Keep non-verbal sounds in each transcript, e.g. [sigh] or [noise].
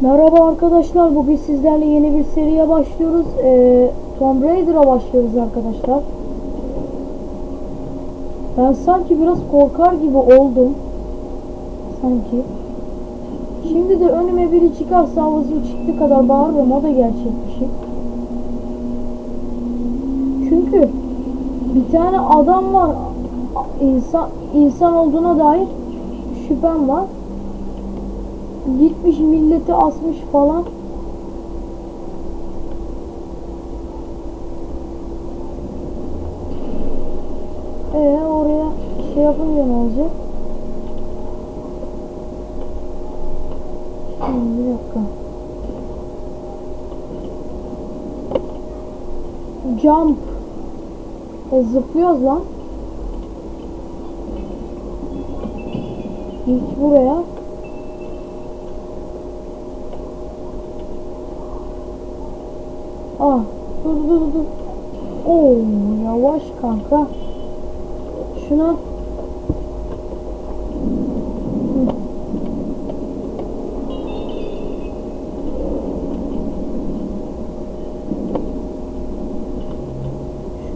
Merhaba arkadaşlar. Bugün sizlerle yeni bir seriye başlıyoruz. Ee, Tomb Raider'a başlıyoruz arkadaşlar. Ben sanki biraz korkar gibi oldum. Sanki. Şimdi de önüme biri çıkarsa havuzun çıktı kadar bağırırım. O da gerçek bir şey. Çünkü bir tane adam var. İnsan, insan olduğuna dair şüphem var. Gitmiş milleti asmış falan. Ee oraya şey yapınca ne olacak? Şimdi bir dakika. Jump. E, zıplıyoruz lan. İlk buraya. Ah dur dur dur. Oo yavaş kanka. Şuna.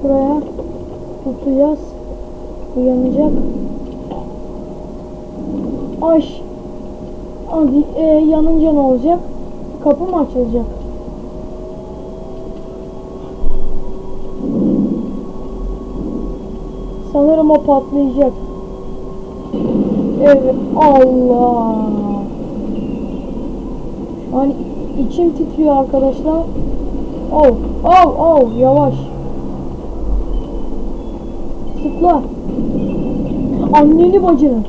Şuraya tutacağız. Uyanacak. Ay. Hadi, e, yanınca ne olacak? Kapı mı açılacak? Sanırım o patlayacak. Evet. Allah. An içim titriyor arkadaşlar. Oh, oh, oh, yavaş. Zıpla. Anneni bacını.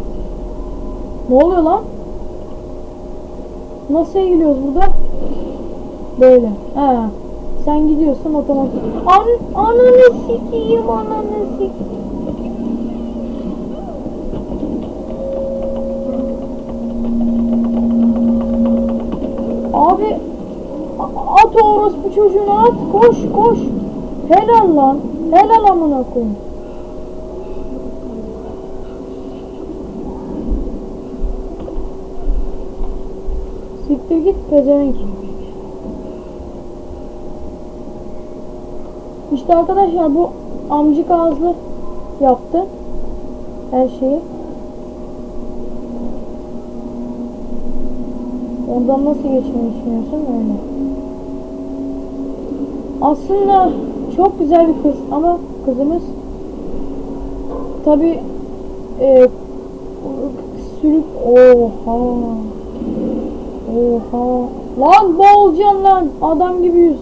Ne oluyor lan? Nasıl eğiliyoruz burada? Böyle. He. Sen gidiyorsun otomatik. An ananı sikeyim ananı sikeyim. Abi a- at o orospu çocuğunu at. Koş koş. Helal lan. Helal amına koyayım. Siktir git pezevenk. İşte arkadaşlar bu amcık ağızlı yaptı. Her şeyi. Ondan nasıl geçmeyi düşünüyorsun öyle. Aslında çok güzel bir kız ama kızımız tabi e, sürüp oha. Oha. Lan boğulacaksın lan. Adam gibi yüz.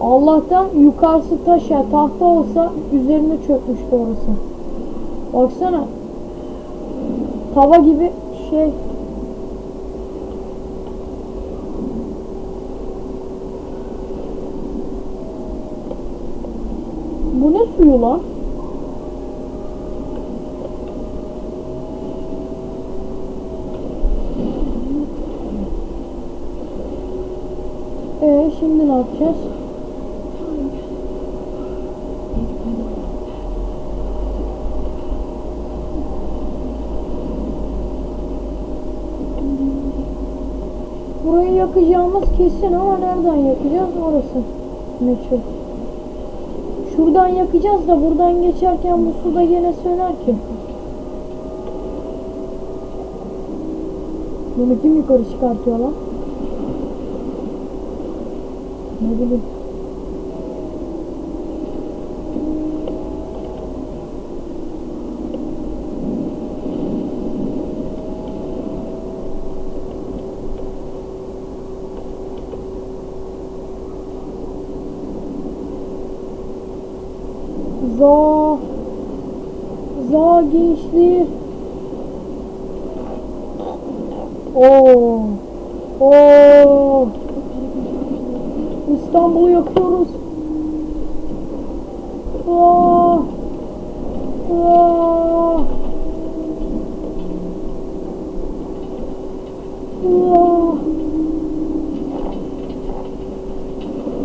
Allah'tan yukarısı taş ya. Tahta olsa üzerine çökmüştü orası. Baksana. Tava gibi şey Suyu lan? Ee şimdi ne yapacağız? Burayı yakacağımız kesin ama nereden yakacağız orası meçhul. Şuradan yakacağız da buradan geçerken bu suda gene söner ki. Bunu kim yukarı çıkartıyor lan? Ne bileyim. Za Za gençliği. Oo Oo. İstanbul'u yakıyoruz. Aa Aa Aa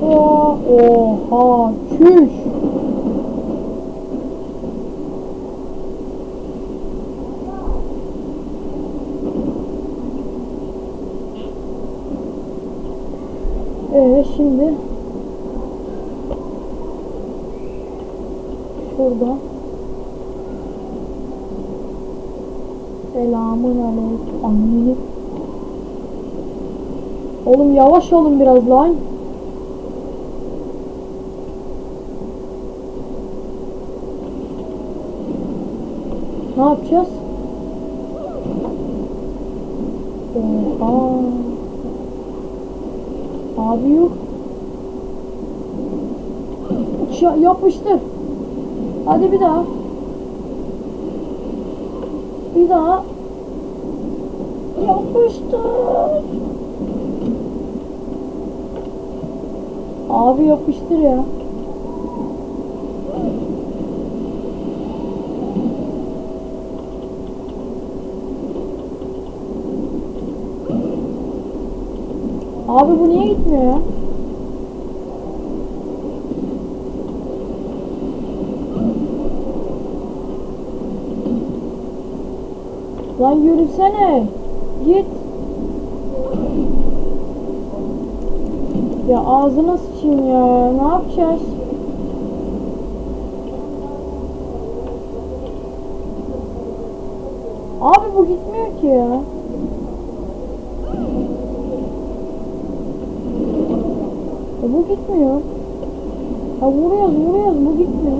Aa Oha çüş gideceğiz şimdi? Şurada. Selamun aleyküm. Anneni. Oğlum yavaş olun biraz lan. Ne yapacağız? Oha. Abi yok. Ya, yapıştır. Hadi bir daha. Bir daha. Yapıştır. Abi yapıştır ya. Abi bu niye gitmiyor ya? Lan yürüsene. Git. Ya ağzına sıçayım ya. Ne yapacağız? Abi bu gitmiyor ki ya. E bu gitmiyor. Ya vuruyoruz vuruyoruz bu gitmiyor.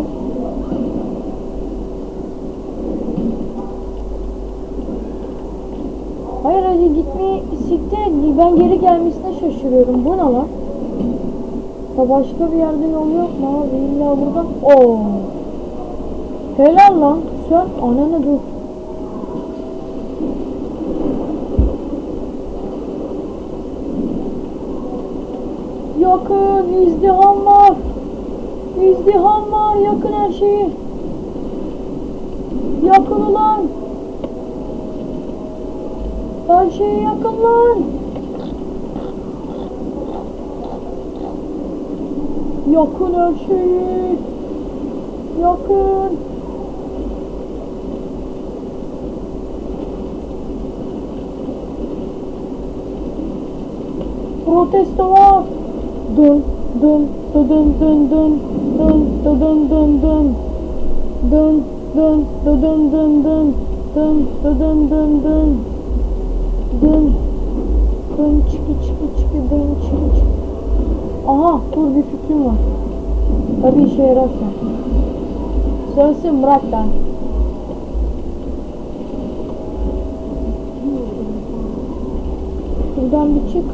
Hayır hadi gitmeyi siktir. Ben geri gelmesine şaşırıyorum. Bu ne lan? Ya başka bir yerde yol yok mu abi? İlla buradan. Oo. Helal lan. Sen ananı dur. Yakın izdiham var. İzdiham var. Yakın her şeyi. Yakın ulan. Her şeyi yakın lan. Yakın her şeyi. Yakın. Protesto var. Dın dın dın dın dın dın dın dın dın dın dın dın dın dın dın dın dın dın dın dın dın dın çıkı çıkı çıkı dın çıkı çıkı. Aha dur bir fikrim var. Tabi işe yararsa. Sönsün bırak lan şuradan bir çık.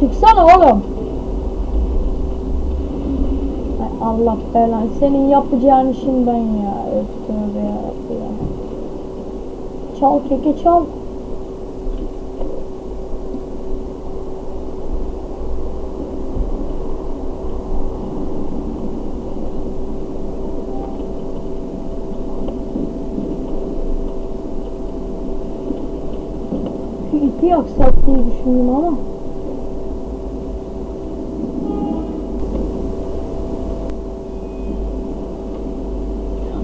Çıksana oğlum. Ay Allah belanı senin yapacağın işin ben ya. Öf tövbe ya. Çal keke çal İpi yaksak diye düşündüm ama.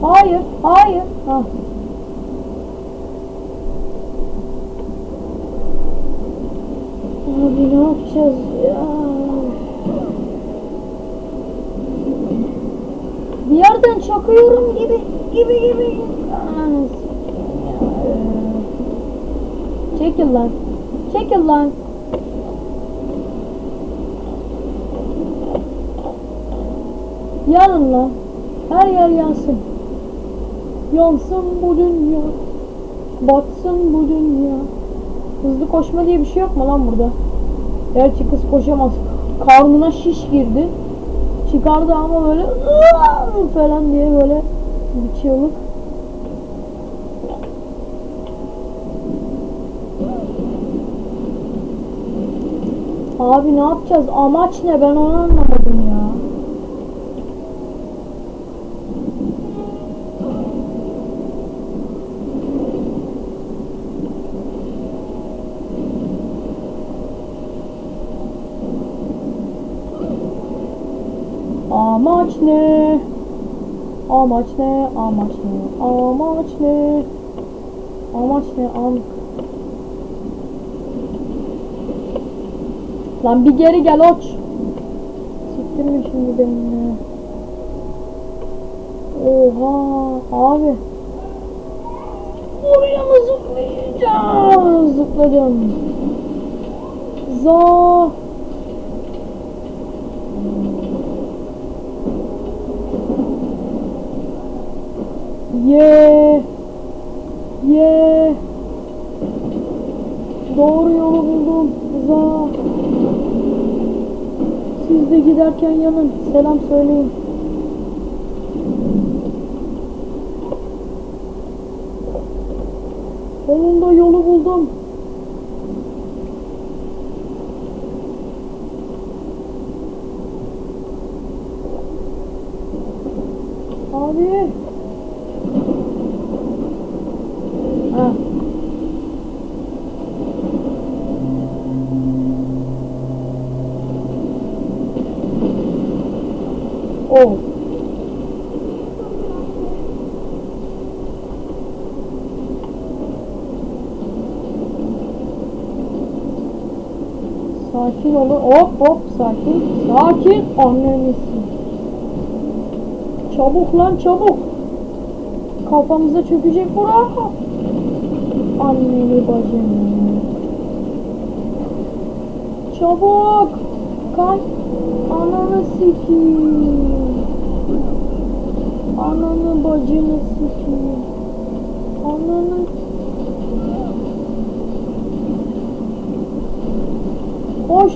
Hayır, hayır. Ha. Abi ne yapacağız ya? Bir yerden çakıyorum gibi gibi gibi. Sikeyim ya. Çekil lan. Çekil lan. Yanın lan. Her yer yansın. Yansın bu dünya. Batsın bu dünya. Hızlı koşma diye bir şey yok mu lan burada? Gerçi kız koşamaz. Karnına şiş girdi. Çıkardı ama böyle falan diye böyle bir çığlık. Abi ne yapacağız? Amaç ne? Ben onu anlamadım ya. Amaç ne? Amaç ne? Amaç ne? Amaç ne? Amaç ne? Am Lan bir geri gel oç. Siktirme şimdi benimle. Oha abi. Oraya mı zıplayacağım? Zıpladım. Za. Ye. Ye. Doğru yolu buldum. Za. De giderken yanın. Selam söyleyin. Sonunda yolu buldum. Abi. Ha. Oh. Sakin olun. Hop hop sakin. Sakin. Annenisin. Çabuk lan çabuk. Kafamıza çökecek bura. Anneni bacını. Çabuk. Kalk. Ananı sikiyim. Ananı bacını sikiyim. Ananı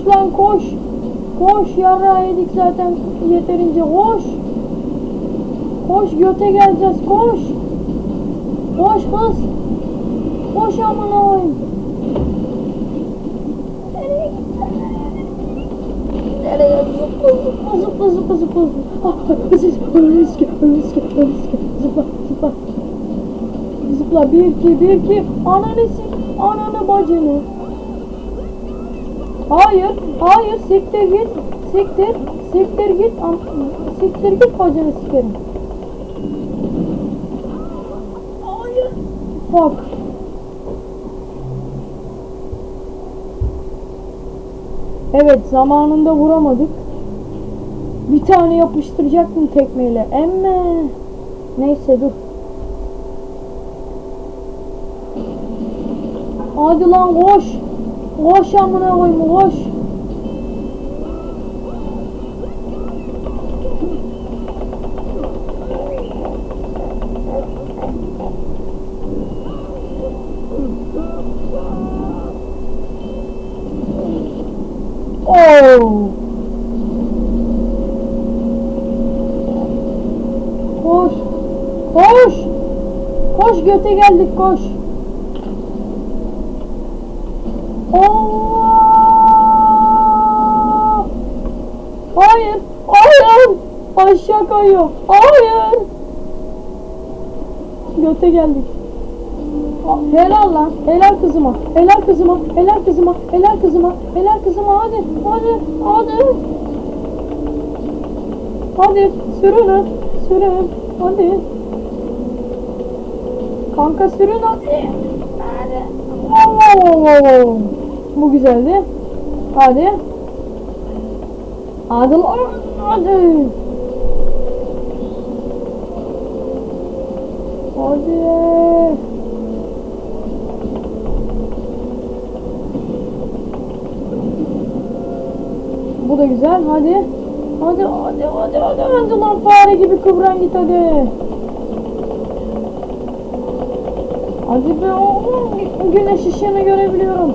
Koş lan koş. Koş yara yedik zaten yeterince koş. Koş göte geleceğiz koş. Koş kız. Koş amına koyayım. Nereye zıpla zıpla zıpla zıpla zıpla. Zıpla riske riske riske zıpla zıpla. Zıpla bir iki bir iki ananı sik ananı bacını. Hayır, hayır, siktir git, siktir, siktir git, siktir git bacını sikerim. Hayır. Fuck. Evet, zamanında vuramadık. Bir tane yapıştıracaktım tekmeyle. Emme. Neyse dur. Hadi lan koş. Koş amına koyayım koş. Oh. Koş. Koş. Koş göte geldik koş. Kayıyor. Hayır. Göte geldik. Helal lan. Helal kızıma. Helal kızıma. Helal kızıma. Helal kızıma. Helal kızıma. Hadi. Hadi. Hadi. Hadi. Sürün. Sürün. Hadi. Kanka sürün hadi. Hadi. Oo, Bu güzeldi. Hadi. Hadi. Hadi. Hadi. Bu da güzel. Hadi. Hadi hadi hadi hadi hadi lan fare gibi kıvran git hadi. Hadi be oğlum güneş ışığını görebiliyorum.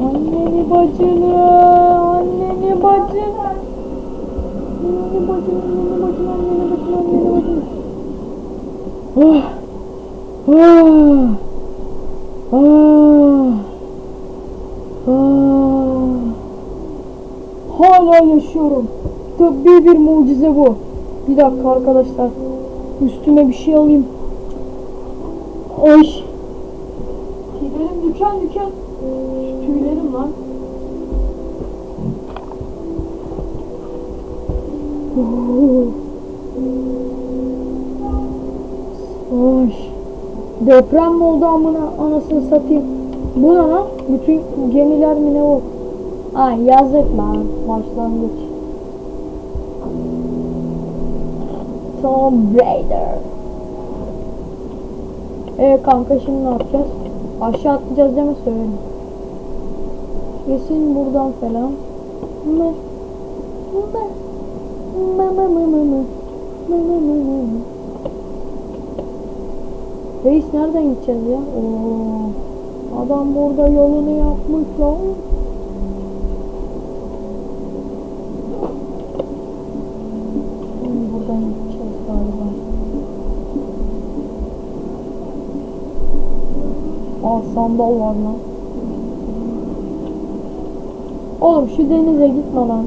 Anneni bacını, anneni bacını. Anneni bacını, anneni bacını, anneni bacını, anneni bacını. Oh. Oh. Oh. Oh. Hala yaşıyorum. Tıbbi bir mucize bu. Bir dakika arkadaşlar. Üstüme bir şey alayım. Ay. Tüylerim diken diken. Şu tüylerim lan. Oo. Ay. Deprem mi oldu amına anasını satayım. Bu ne lan? Bütün gemiler mi ne o? Ay yazık lan başlangıç. Tomb Raider. E kanka şimdi ne yapacağız? Aşağı atlayacağız değil mi söyle. Kesin buradan falan. Mı? Mı? Reis nereden gideceğiz ya? Oo. Adam burada yolunu yapmış galiba. Aa sandal var lan. Oğlum şu denize gitme lan.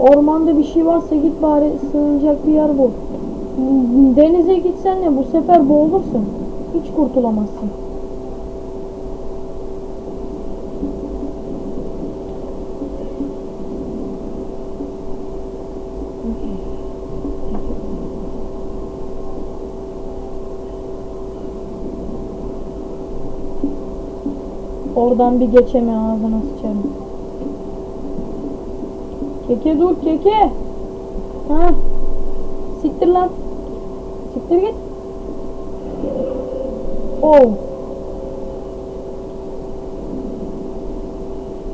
Ormanda bir şey varsa git bari sığınacak bir yer bul. Denize gitsen ne bu sefer boğulursun. Hiç kurtulamazsın. Oradan bir geçeme ağzına sıçarım. Keke dur keke. Ha. Siktir lan. Siktir git. Oh.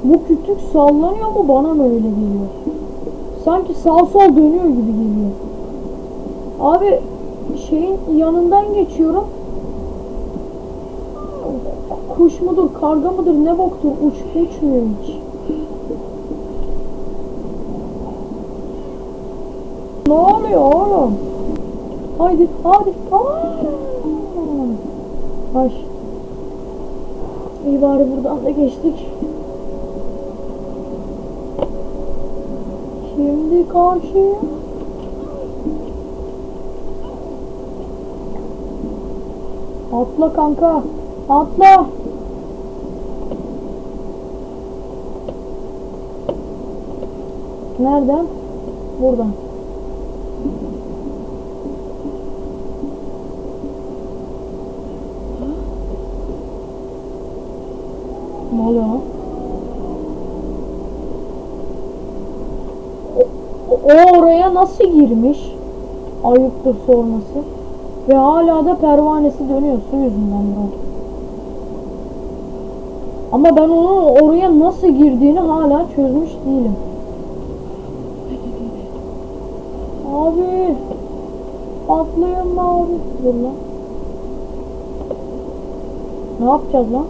Bu kütük sallanıyor mu bana mı öyle geliyor? Sanki sağ sol dönüyor gibi geliyor. Abi şeyin yanından geçiyorum. Kuş mudur, karga mıdır, ne boktur uç, uçmuyor hiç. Ne oluyor oğlum? Haydi, hadi. Aa! Ay. İyi bari buradan da geçtik. Şimdi karşıya. Atla kanka. Atla. Nereden? Buradan. Ne oluyor lan? O, o oraya nasıl girmiş? Ayıptır sorması. Ve hala da pervanesi dönüyor su yüzünden bro. Ama ben onun oraya nasıl girdiğini hala çözmüş değilim. Abi. Atlayın mı abi? Dur lan. Ne yapacağız lan?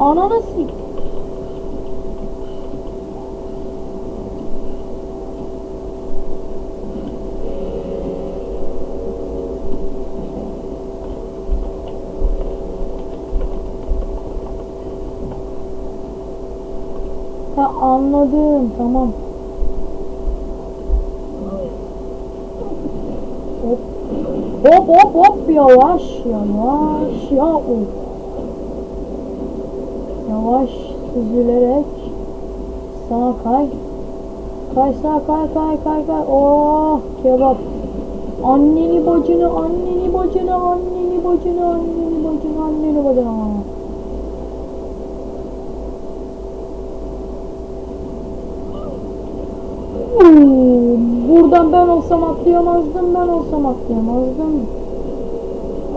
Ananı sik. Ha anladım tamam. Hop. Hop hop hop yavaş yavaş ya of. Yavaş süzülerek sağa kay. Kay sağa kay kay kay kay. Oh kebap. Anneni bacını anneni bacını anneni bacını anneni bacını anneni bacını. Hmm, Buradan ben olsam atlayamazdım, ben olsam atlayamazdım.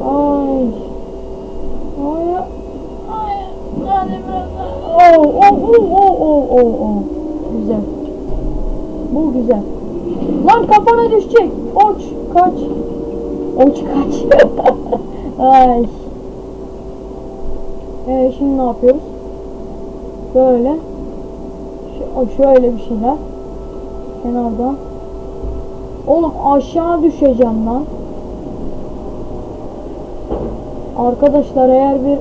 Ay. Ay. Ay. Hadi biraz daha. Oh, oh, oh, oh, oh, oh, oh. Güzel. Bu güzel. Lan kafana düşecek. Oç, kaç. Oç kaç. [laughs] Ay. Ee, şimdi ne yapıyoruz? Böyle. Ş- şöyle bir şeyler. Kenarda. Oğlum aşağı düşeceğim lan. Arkadaşlar eğer bir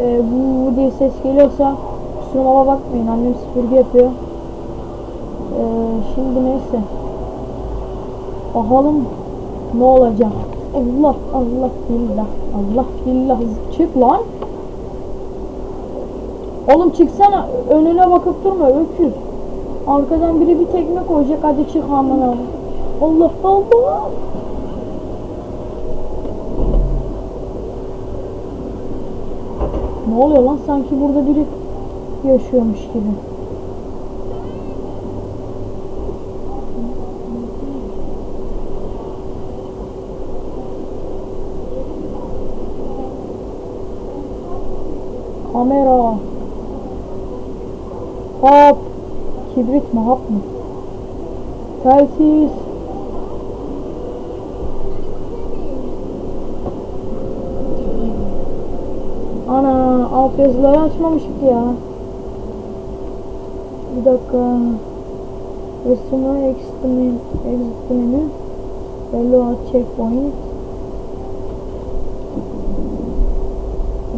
e, bu diye ses geliyorsa kusuruma bakmayın. Annem süpürge yapıyor. E, şimdi neyse. Bakalım ne olacak. Allah Allah billah. Allah billah. Çık lan. Oğlum çıksana. Önüne bakıp durma öküz. Arkadan biri bir tekme koyacak. Hadi çık aman abi. Allah Allah. Ne oluyor lan sanki burada biri yaşıyormuş gibi. Kamera. Hap. Kibrit mi hap mı? Telsiz. Ana alt yazıları açmamıştık ya. Bir dakika. Resume exit menü. Exit. Reload checkpoint.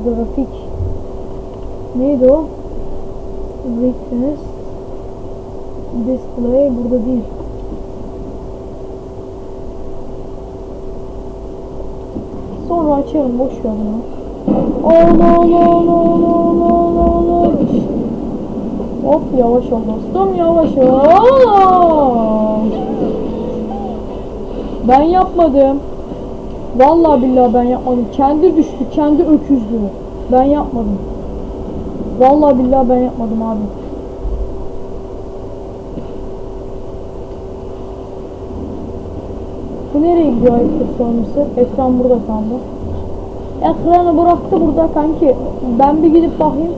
Grafik. Neydi o? Witness. Display burada değil. Sonra açarım boş ver. Allah Allah Allah Allah Allah Allah Allah. Hop yavaş ol dostum yavaş ol. Ben yapmadım. Vallahi billahi ben yapmadım. Kendi düştü, kendi öküzdü. Ben yapmadım. Vallahi billahi ben yapmadım abi. Bu nereye gidiyor ayıptır sonrası? Ekran burada kaldı. Ekranı bıraktı burada kanki. Ben bir gidip bakayım.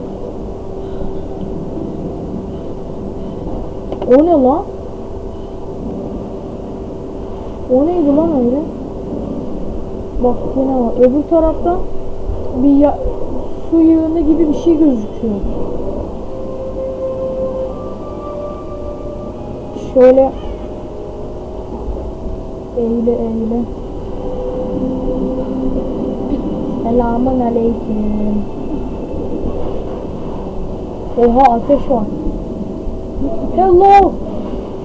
O ne lan? O neydi lan öyle? Bak yine var. Öbür taraftan bir ya- su yığını gibi bir şey gözüküyor. Şöyle eğile eğile. Selamun aleyküm. Oha ateş var. Hello.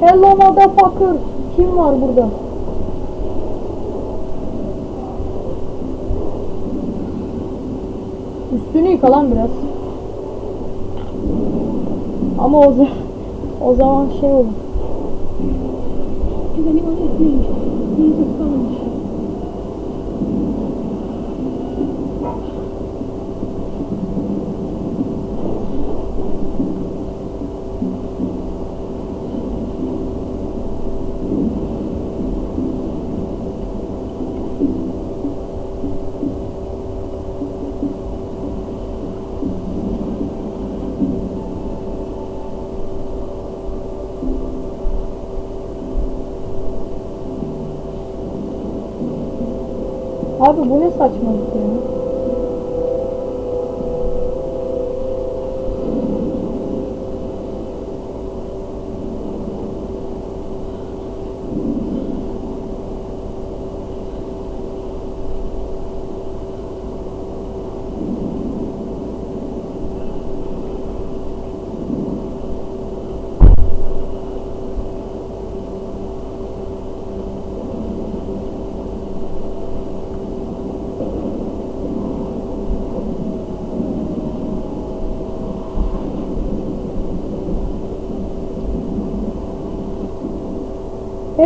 Hello motherfucker. Kim var burada? Üstünü yıka lan biraz. Ama o zaman o zaman şey olur. Does anyone leave the phone. Abi bu ne saçmalık ya?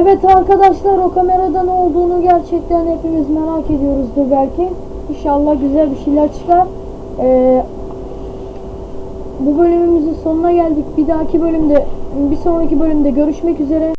Evet arkadaşlar o kamerada ne olduğunu gerçekten hepimiz merak ediyoruzdur belki. İnşallah güzel bir şeyler çıkar. Ee, bu bölümümüzün sonuna geldik. Bir dahaki bölümde, bir sonraki bölümde görüşmek üzere.